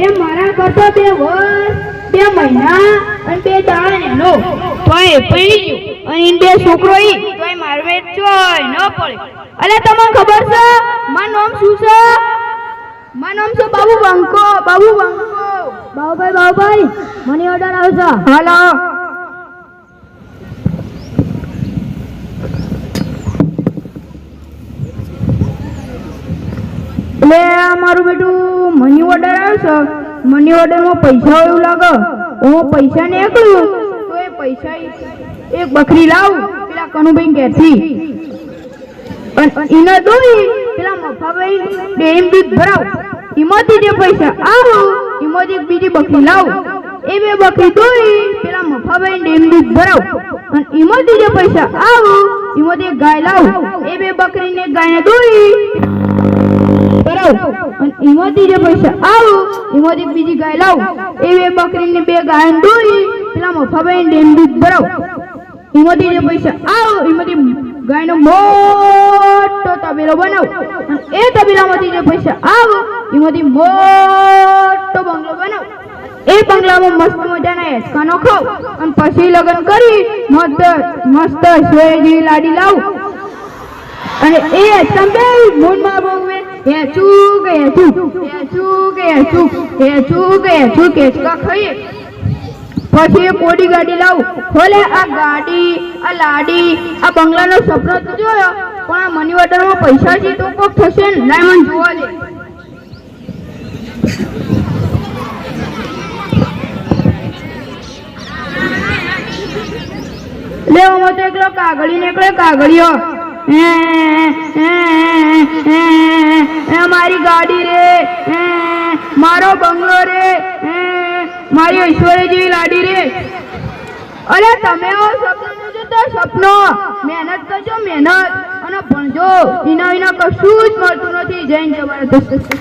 એ મારા કરતો બે વર્ષ બે મહિના અને બે દાડા એનો. તોય પડી ગયું. અને બે છોકરો ઈ તોય મારવે ચોય ન પડે. અલે તમને ખબર છે? મારું નામ શું છે? મારું નામ છે બાબુ બંકો બાબુ બંકો. બાબુભાઈ બાબુભાઈ મની ઓર્ડર આવશે હાલો. એટલે મારું બેટું આવશે મની ઓર્ડરમાં પૈસા હોય એવું લાગે. હું પૈસા ને એકલું તો એ પૈસા એક બકરી લાવું, પેલા કનુભાઈ ઘેરથી. એને દોરી પેલા મફાભાઈ ડેમ દૂધ ભરાવ. એમાંથી જે પૈસા આવો, એમાંથી એક બીજી બકરી લાવું. એ બે બકરી દોરી પેલા મફાભાઈ ડેમ દૂધ ભરાવ. અને એમાંથી જે પૈસા આવો, એમાંથી એક ગાય લાવું. એ બે બકરીને ગાયને દોરી ભરાવ અને એમાંથી જે પૈસા આવો, એમાંથી બીજી ગાય લાવું. એ બે બકરીને બે ગાય દોરી પેલા મફાભાઈ ડેમ દૂધ ભરાવ. એમાંથી જે પૈસા આવો, એમાંથી ગાયનો મોટો તબેલો બનાવ. એ તબેલામાંથી જે પૈસા આવ, એમાંથી મોટો બંગલો બનાવ. એ બંગલામાં મસ્ત મજાના હેસકાનો ખાવ અને પછી લગ્ન કરી મસ્ત મસ્ત શેરડી લાડી લાવું. અને એ તમે મૂનમાં બોલવે હેચું કે હેચું હેચું કે હેચું હેચું કે હેચું કેચકા ખાઈએ. પછી એ કોડી ગાડી લાવું. ભલે આ ગાડી, આ લાડી, આ બંગલાનો સપનો તો જોયો, પણ આ મની ઓર્ડરમાં પૈસા છે તો કોક થશે ને? ડાયમંડ જોવા લે આમાં તો એકલો કાગળી નીકળે કાગળીઓ. ગાડી રે મારો બંગલો રે મારી ઐશ્વર્ય જેવી લાડી રે. અરે તમે સપનું જોજો સપનો, મહેનત કરજો મહેનત, અને ભણજો. એના વિના કશું જ મળતું નથી. જૈન જબરદસ્ત